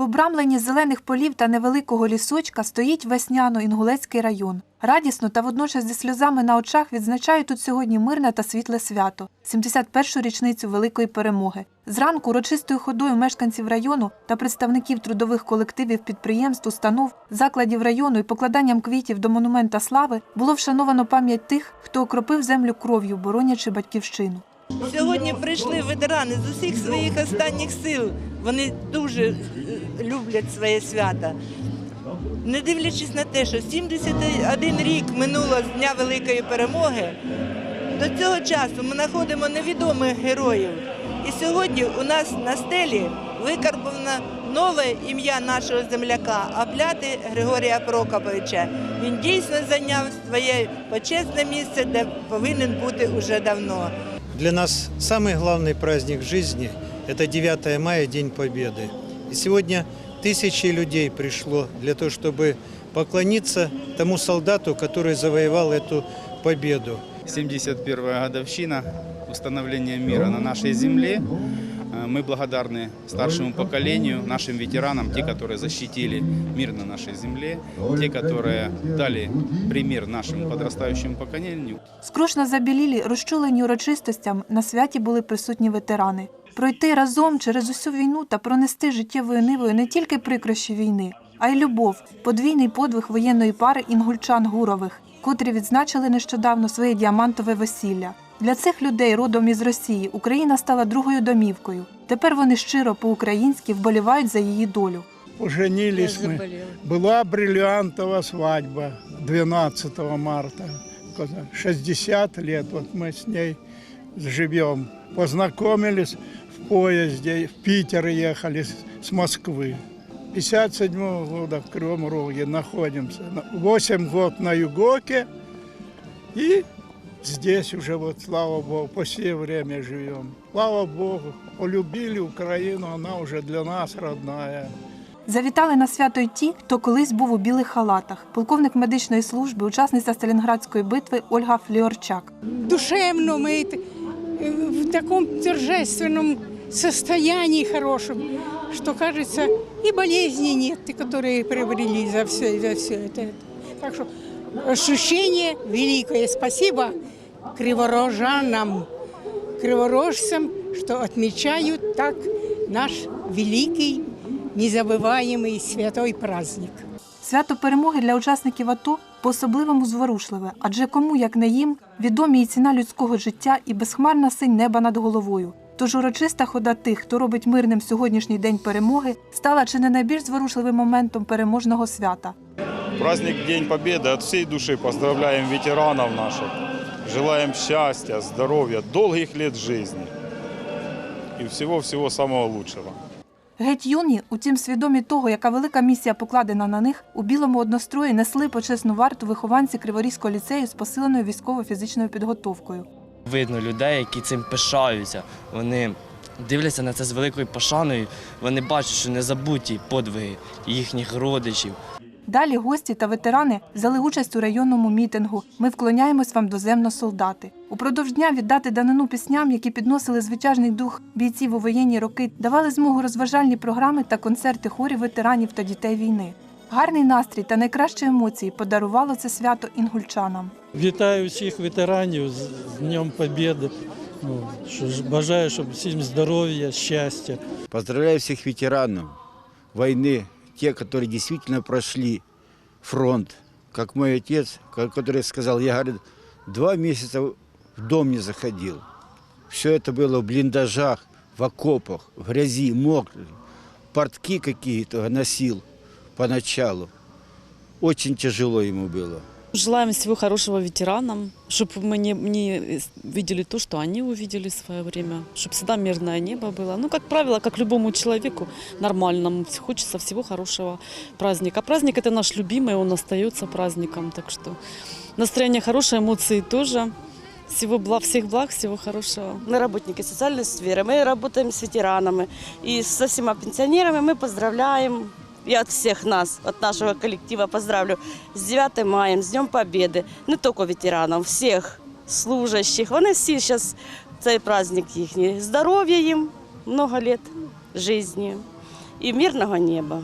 В обрамленні зелених полів та невеликого лісочка стоїть весняно-інгулецький район. Радісно та водночас зі сльозами на очах відзначають тут сьогодні мирне та світле свято 71-шу річницю великої перемоги. Зранку урочистою ходою мешканців району та представників трудових колективів підприємств, установ, закладів району і покладанням квітів до монумента слави було вшановано пам'ять тих, хто окропив землю кров'ю, боронячи батьківщину. Сьогодні прийшли ветерани з усіх своїх останніх сил. Вони дуже е, люблять своє свято. Не дивлячись на те, що 71 рік минуло з Дня Великої перемоги, до цього часу ми знаходимо невідомих героїв. І сьогодні у нас на стелі викарбовано нове ім'я нашого земляка Апляти Григорія Прокоповича. Він дійсно зайняв своє почесне місце, де повинен бути уже давно. Для нас главный праздник жизни – это 9 мая, День Победы. И сегодня тысячи людей пришло для того, чтобы поклониться тому солдату, который завоевал эту победу. 71-я годовщина установления мира на нашей земле. Э, Мы благодарны старшему поколению, нашим ветеранам, те, которые защитили мир на нашей земле, те, которые дали пример нашему подрастающему поколению. Скрушно забілілі, розчулені урочистостям, на святі були присутні ветерани. Пройти разом через усю війну та пронести життєвою нивою не тільки прикрощі війни, а й любов, подвійний подвиг воєнної пари інгульчан Гурових, котрі відзначили нещодавно своє діамантове весілля. Для цих людей, родом із Росії, Україна стала другою домівкою. Тепер вони щиро по-українськи вболівають за її долю. Поженились мы. Была бриллиантовая свадьба 12 марта. 60 лет вот мы с ней живем. Познакомились в поезде, в Питер ехали с- с Москвы. 57 года в Кривом Роге находимся. 8 год на Югоке и здесь уже вот, слава Богу, по сей время живем. Слава Богу, полюбили Украину, она уже для нас родная. Завітали на свято й ті, хто колись був у білих халатах. Полковник медичної служби, учасниця Сталінградської битви Ольга Фліорчак. душевно, мы это, э, в таком торжественном состоянии хорошем, что кажется, и болезней нет, и которые приобрели за все, за все это. Так что ощущение великое. Спасибо криворожанам, криворожцам, что отмечают так наш великий, незабываемый святой праздник. Свято перемоги для учасників АТО по-особливому зворушливе, адже кому, як не їм, відомі і ціна людського життя і безхмарна синь неба над головою. Тож урочиста хода тих, хто робить мирним сьогоднішній день перемоги, стала чи не найбільш зворушливим моментом переможного свята. Праздник День Победы. От всей души поздравляем ветеранов наших. Желаем счастья, здоровья, долгих лет жизни. И всего-всего самого лучшего. Геть юні, утім свідомі того, яка велика місія покладена на них, у білому однострої несли почесну варту вихованці Криворізького ліцею з посиленою військово-фізичною підготовкою. Видно людей, які цим пишаються. Вони дивляться на це з великою пошаною. Вони бачать, що не забуті подвиги їхніх родичів. Далі гості та ветерани взяли участь у районному мітингу. Ми вклоняємось вам доземно солдати. Упродовж дня віддати данину пісням, які підносили звитяжний дух бійців у воєнні роки, давали змогу розважальні програми та концерти хорів ветеранів та дітей війни. Гарний настрій та найкращі емоції подарувало це свято інгульчанам. Вітаю всіх ветеранів з Днем Побєди. Ну, бажаю, щоб всім здоров'я, щастя. Поздравляю всех ветеранов войны, те, которые действительно прошли фронт. Как мой отец, ко- который сказал, я, говорит, два месяца в дом не заходил. Все это было в блиндажах, в окопах, в грязи, мокрый. Портки какие-то носил поначалу. Очень тяжело ему было. Желаем всего хорошего ветеранам, чтобы мы не, не видели то, что они увидели в свое время, чтобы всегда мирное небо было. Ну, как правило, как любому человеку нормальному, хочется всего хорошего праздника. Праздник это наш любимый, он остается праздником, так что настроение хорошее, эмоции тоже. Всего благ, всех благ, всего хорошего. Мы работники социальной сферы, мы работаем с ветеранами. И со всеми пенсионерами мы поздравляем. я от всех нас, от нашего коллектива поздравлю с 9 мая, с Днем Победы. Не только ветеранов, всех служащих. Вони всі зараз, цей праздник їхній. Здоров'я їм, много лет жизни. і мирного неба.